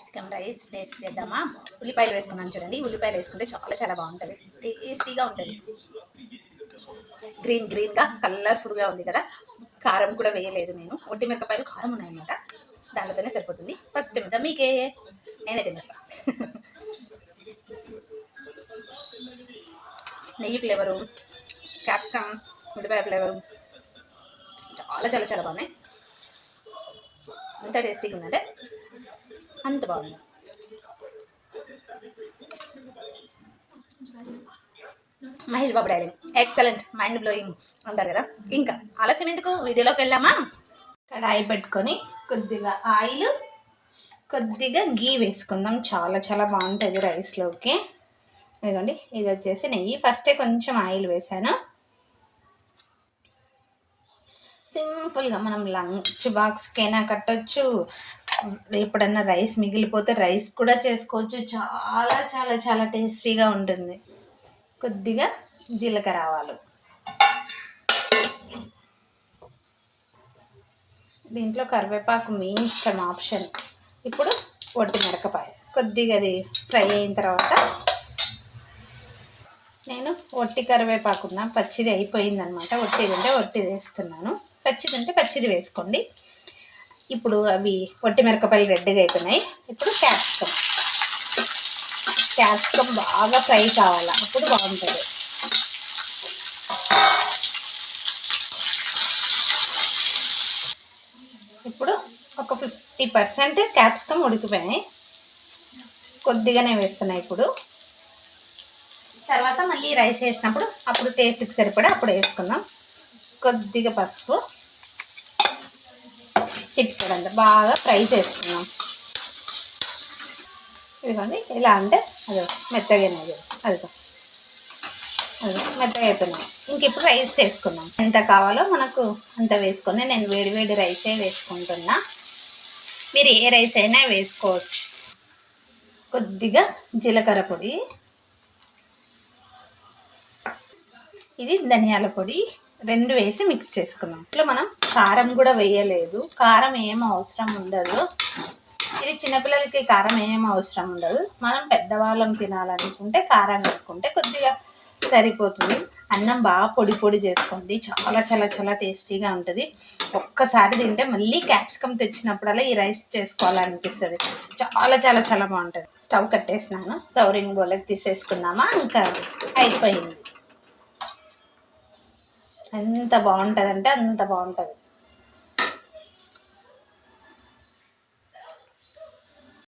Capsicum rice taste చేద్దామా? ఉల్లిపాయలు వేసుకున్నాను చూడండి. ఉల్లిపాయలు వేసుకుంటే చాలా చాలా బాగుంటుంది. టేస్టీగా ఉంటుంది. గ్రీన్ గ్రీన్గా కలర్ఫుల్గా ఉంది కదా. కారం కూడా వేయలేదు నేను. ఒట్టి మిరపకాయలు కారం ఉన్నాయన్నమాట. దాంట్లోనే సరిపోతుంది. ఫస్ట్ మీద మీకే? నేనే తినేస్తా. నెయ్యి ఫ్లేవరు క్యాప్సికమ్ ఉల్లిపాయ ఫ్లేవరు చాలా చాలా చాలా బాగున్నాయి. ఎంత టేస్టీగా ఉందంటే అంత బాగుంది. మహేష్ బాబు డైలింగ్ ఎక్సలెంట్ మైండ్ బ్లోయింగ్ అంటారు కదా. ఇంకా ఆలస్యం ఎందుకు? వీడియోలోకి వెళ్ళామా కడాయి పెట్టుకొని కొద్దిగా ఆయిల్ కొద్దిగా గీ వేసుకుందాం. చాలా చాలా బాగుంటుంది రైస్లోకి ఇదిగోండి ఇది వచ్చేసి నెయ్యి. ఫస్టే కొంచెం ఆయిల్ వేసాను. సింపుల్గా మనం లంచ్ బాక్స్కైనా కట్టొచ్చు. ఎప్పుడన్నా రైస్ మిగిలిపోతే రైస్ కూడా చేసుకోవచ్చు. చాలా చాలా చాలా టేస్టీగా ఉంటుంది. కొద్దిగా జీలకర్ర ఆవాలు. దీంట్లో కరివేపాకు మీ ఇష్టం ఆప్షన్. ఇప్పుడు ఒట్టి మిరపకాయ. కొద్దిగా అది ఫ్రై అయిన తర్వాత నేను ఒట్టి కరివేపాకున్న పచ్చిది అయిపోయిందనమాట. ఒట్టిది అంటే ఒట్టి వేస్తున్నాను. పచ్చిది ఉంటే పచ్చిది వేసుకోండి. ఇప్పుడు అవి వట్టి మిరపకాయలు రెడ్గా అయిపోయినాయి. ఇప్పుడు క్యాప్సికమ్. క్యాప్సికమ్ బాగా ఫ్రై కావాలి? అప్పుడు బాగుంటుంది. ఇప్పుడు ఒక ఫిఫ్టీ పర్సెంట్ క్యాప్సికమ్ ఉడికిపోయినాయి. కొద్దిగానే వేస్తున్నాయి ఇప్పుడు. తర్వాత మళ్ళీ రైస్ వేసినప్పుడు అప్పుడు టేస్ట్కి సరిపడా అప్పుడు వేసుకుందాం. కొద్దిగా పసుపు చిటికెడంత బాగా ఫ్రై చేసుకున్నాం. ఇదిగోండి ఇలా అంటే అదే మెత్తగానే అది అదిగో. అది మెత్తగా అయిపోయినాయి. ఇంక ఇప్పుడు రైస్ వేసుకున్నాం ఎంత కావాలో మనకు అంత వేసుకొని నేను వేడి వేడి రైసే వేసుకుంటున్నా. మీరు ఏ రైస్ అయినా వేసుకోవచ్చు. కొద్దిగా జీలకర్ర పొడి. ఇది ధనియాల పొడి. రెండు వేసి మిక్స్ చేసుకున్నాం. ఇట్లా మనం కారం కూడా వేయలేదు. కారం ఏం అవసరం ఉండదు. ఇది చిన్నపిల్లలకి కారం ఏం అవసరం ఉండదు. మనం పెద్దవాళ్ళం తినాలనుకుంటే కారం వేసుకుంటే కొద్దిగా సరిపోతుంది. అన్నం బాగా పొడి పొడి చేసుకోండి. చాలా చాలా చాలా టేస్టీగా ఉంటుంది. ఒక్కసారి తింటే మళ్ళీ క్యాప్సికమ్ తెచ్చినప్పుడల్లా ఈ రైస్ చేసుకోవాలనిపిస్తుంది. చాలా చాలా చాలా బాగుంటుంది. స్టవ్ కట్టేసినాను. సౌరింగ్ బోలకి తీసేసుకున్నామా? ఇంకా అయిపోయింది. ఎంత బాగుంటుంది అంటే అంత బాగుంటుంది.